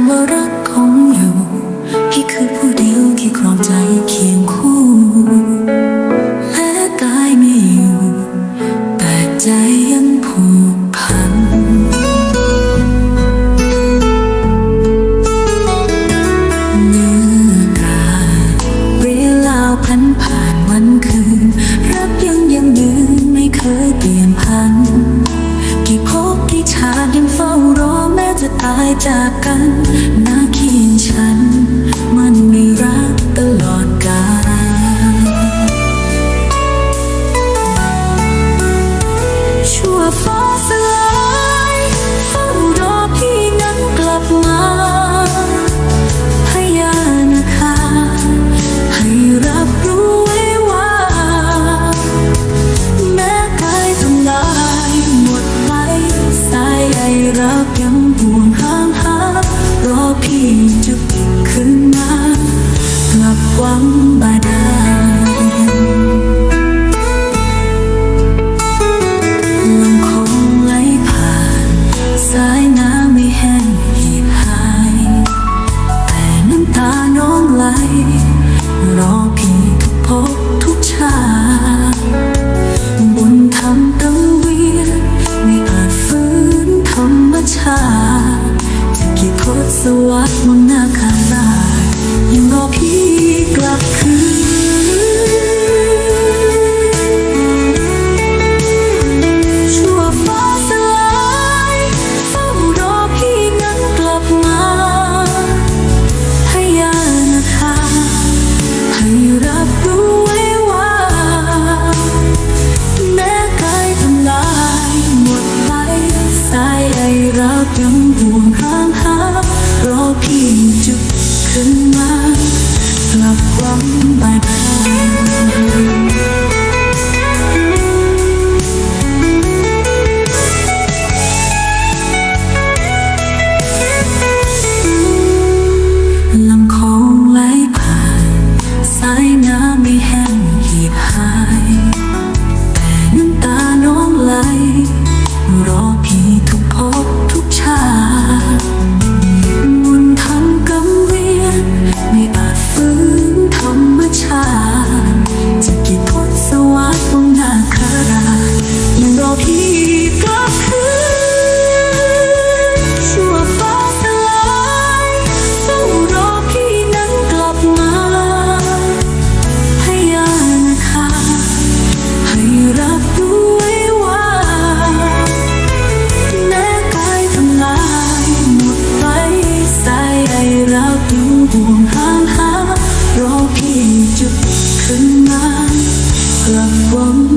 ำว่ารักของอยู่ที่คือผู้เดียวที่ครองใจเคียงคู่และกายไม่อยู่แต่ใจายจากกันนักเขียนฉัน สวัสดิ์มนต์นาคา night from